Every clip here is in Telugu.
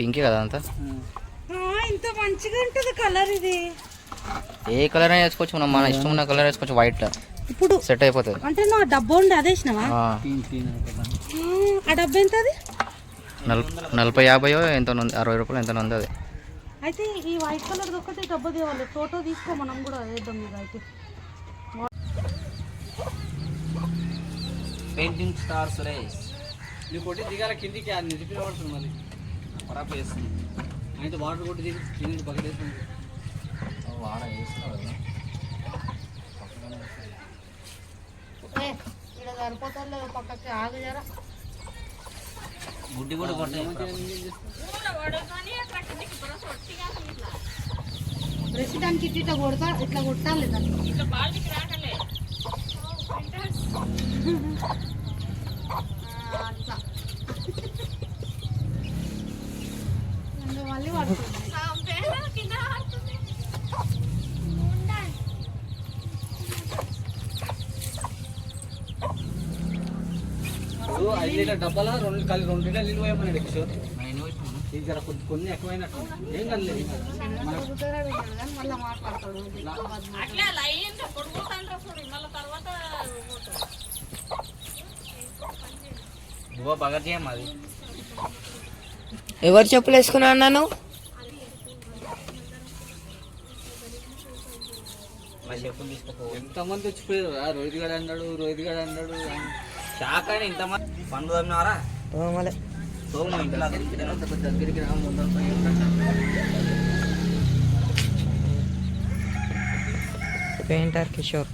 పింకే కదా అంతా? ఇంత మంచిగా ఉంటుంది కలర్ ఇది. ఏ కలర్ అయినా వేసుకోవచ్చు మనం మన ఇష్టం ఉన్న కలర్ వేసుకోవచ్చు వైట్ ఇప్పుడు సెట్ అయిపోతుంది. అంటే నా డబ్బా ఉండి అదేసినవా ఆ, ఆ డబ్బా ఎంత అది నల్ నలభై యాభై ఎంత ఉంది అరవై రూపాయలు ఎంత ఉంది అది. అయితే ఈ వైట్ కలర్ ఒకటి డబ్బా తేవాలి. ఫోటో తీసుకో మనం కూడా వేద్దాం మీద అయితే. పెయింటింగ్ స్టార్ సురేష్ నీకు కొట్టి దిగాల కిందికి అది నిలిపి పడుతుంది మళ్ళీ. ఖరాబ్ చేస్తుంది అయితే వాటర్ కొట్టి దిగి కిందికి పక్కన వేస్తుంది ఇక్కడ సరిపోతారు పక్కకి ఆగు జరా. గుడ్డి కూడా కొట్టే ప్రస్తుతానికి ఇట్లా ఇట్లా కొడతా ఇట్లా కొట్టాలి అట్లా మళ్ళీ ఐదు లీటర్ డబ్బాల? రెండు కలిసి రెండు లీటర్ నీళ్ళు పోయమన్నాడు కిషోర్ ఇది జర కొద్ది కొన్ని ఎక్కువైనట్టు ఏం కదలేదు నువ్వు బాగా చేయం అది. ఎవరు చెప్పులు వేసుకున్నా అన్నాను? ఎంతమంది వచ్చిపోయారు? రోహిత్ గడ అన్నాడు రోహిత్ గడ అన్నాడు షాక్ అయినా ఇంతమంది. పండు తమ్మినారా మళ్ళీ తోము ఇంట్లో? దగ్గరికి రా పెయింటర్ కిషోర్.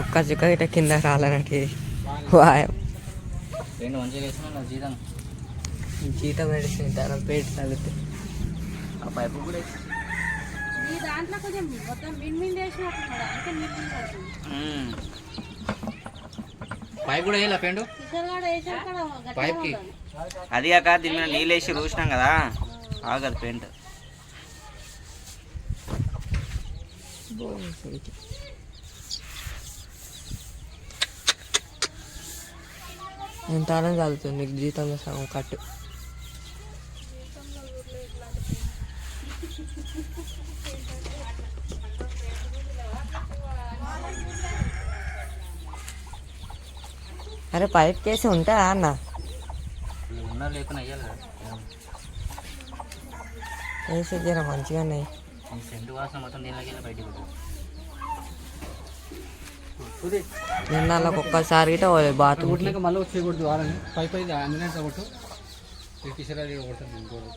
ఒక్క చుక్క కింద రాలనకి వాయం. రెండు మంచిగా వేసినా నా జీతం? జీతం మెడిసిన్ తన పేట తగ్గితే. ఆ పైపు కూడా ఈ దాంట్లో కొంచెం మొత్తం చేసినట్టున్నాడు అందుకే పైప్ కూడా వేయాలి గట్టిగా పైప్కి. అది కాక దీని మీద నీళ్ళు వేసి రూసినాం కదా ఆగదు పెయింట్ ఎంత ఆనందం చదువుతుంది నీకు జీతంలో సగం కట్టు. అరే పైప్ కేసి ఉంటుందా అన్న. ఉన్నా లేకుండా అయ్యాలి కదా. వేసి జర మంచిగా ఉన్నాయి. సెంటు వాసన మొత్తం బయటికి నిన్న వాళ్ళకి ఒక్కసారి గిట్ట మళ్ళీ వారని పై పై కొట్టు కొడుతుంది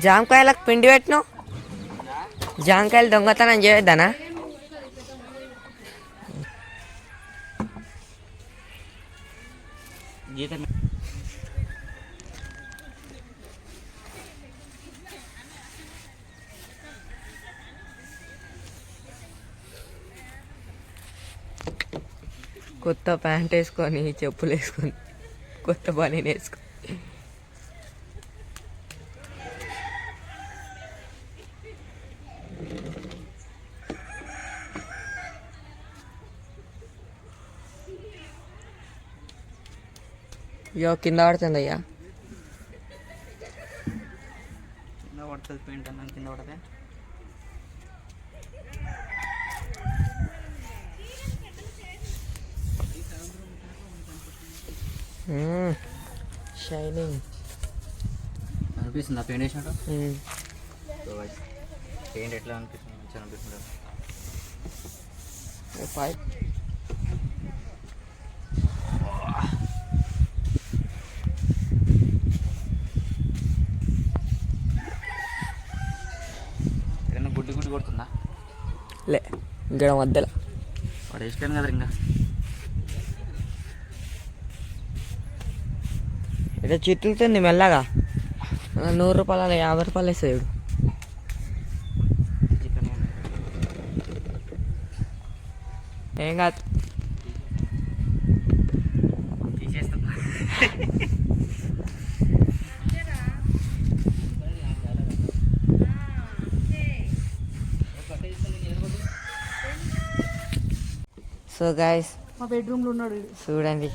జామకాయలకు పిండి పెట్టను జామకాయలు దొంగతనం చేయొద్దనా? కొత్త ప్యాంట్ వేసుకొని చెప్పులు వేసుకొని కొత్త బనీన్ వేసుకొని. అయ్యో కింద పడుతుంది అయ్యా. కింద పడుతుంది పెయింట్ అన్న కింద పడితే షైనింగ్ అనిపిస్తుంది ఆ పెయింట్ వేసినట్టు? పెయింట్ ఎట్లా అనిపిస్తుంది? మంచిగా అనిపిస్తుంది పైప్ ఏదైనా గుడ్డి గుడ్డి కొడుతుందా? లే ఇక్కడ మధ్యలో వాడు వేసుకోను కదా ఇంకా. ఇట్లా చిట్టుతుంది మెల్లగా. నూరు రూపాయలు యాభై రూపాయలు వేస్తాడు చూడు. ఏం కాదు. సో గాయస్ మా బెడ్రూమ్లో ఉన్నాడు. చూడండి.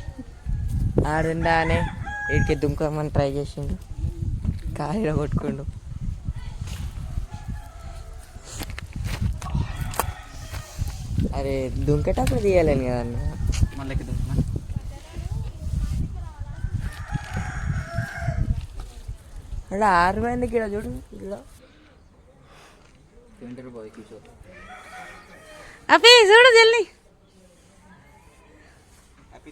ఆడుండానే వీడికి దుంకమని ట్రై చేసిండు. కాలిలో కొట్టుకుండు. అరే దుంకేటప్పుడు తీయాలని కదా అన్న? మళ్ళీ అలా ఆరు మంది ఇక్కడ చూడు ఇలా అఫీ చూడు జల్లి.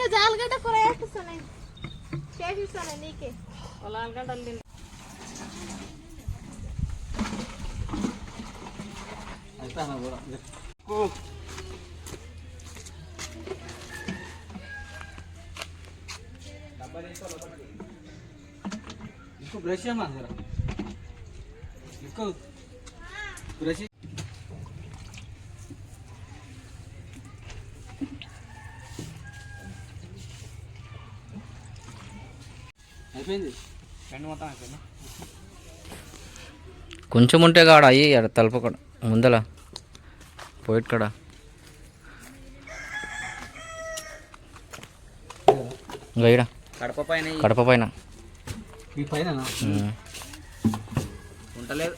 రోజు ఆలుగడ్డ కూర వేపిస్తాను చేసిస్తాను నీకే వాళ్ళ నాలుగు గంటలు తింటారు. అయిపోయినా కూడా इसको ब्रश है मार जरा इसको ब्रश అయిపోయింది? రెండు మొత్తం అయిపోయింది? కొంచెం ఉంటే కాడ అయ్యి ఆడ తలుపు కాడ ముందల పోయిట్ కాడ. ఇంకా ఈడ? కడప పైన కడప పైన. ఈ పైన. ఉంటలేదు.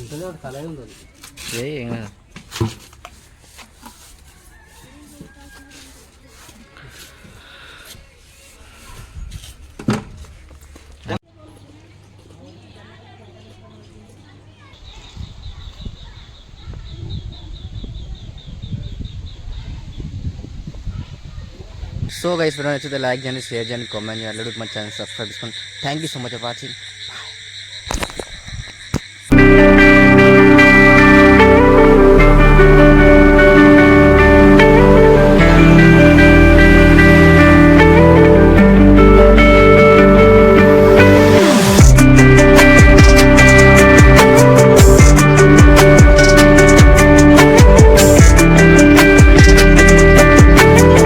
ఉంటలేదు తలే ఉంది అది. ఏ ఏం కాదు. సో గైస్ వీడియో నచ్చితే లైక్ చేయండి షేర్ చేయండి కామెంట్ చేయండి అల్లుడికి మన ఛానల్ సబ్స్క్రైబ్ చేసుకోండి thank you so much for watching